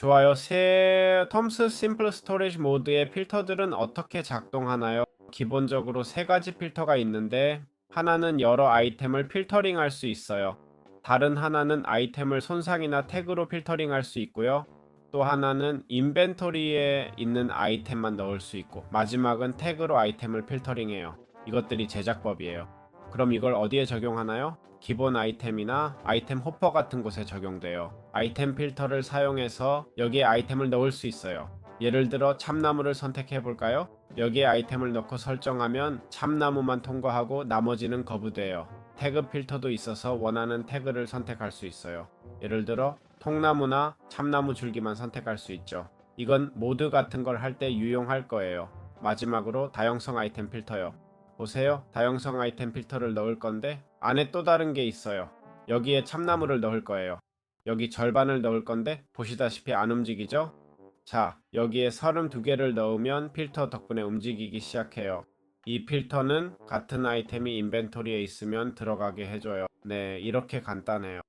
좋아요. 새 톰스 심플 스토리지 모드의 필터들은 어떻게 작동하나요? 기본적으로 세 가지 필터가 있는데 하나는 여러 아이템을 필터링 할 수 있어요. 다른 하나는 아이템을 손상이나 태그로 필터링 할 수 있고요. 또 하나는 인벤토리에 있는 아이템만 넣을 수 있고 마지막은 태그로 아이템을 필터링해요. 이것들이 제작법이에요. 그럼 이걸 어디에 적용하나요? 기본 아이템이나 아이템 호퍼 같은 곳에 적용돼요. 아이템 필터를 사용해서 여기에 아이템을 넣을 수 있어요. 예를 들어 참나무를 선택해 볼까요? 여기에 아이템을 넣고 설정하면 참나무만 통과하고 나머지는 거부돼요. 태그 필터도 있어서 원하는 태그를 선택할 수 있어요. 예를 들어 통나무나 참나무 줄기만 선택할 수 있죠. 이건 모드 같은 걸 할 때 유용할 거예요. 마지막으로 다용성 아이템 필터요. 보세요. 다용성 아이템 필터를 넣을 건데 안에 또 다른 게 있어요. 여기에 참나무를 넣을 거예요. 여기 절반을 넣을 건데 보시다시피 안 움직이죠? 자, 여기에 32개를 넣으면 필터 덕분에 움직이기 시작해요. 이 필터는 같은 아이템이 인벤토리에 있으면 들어가게 해줘요. 네, 이렇게 간단해요.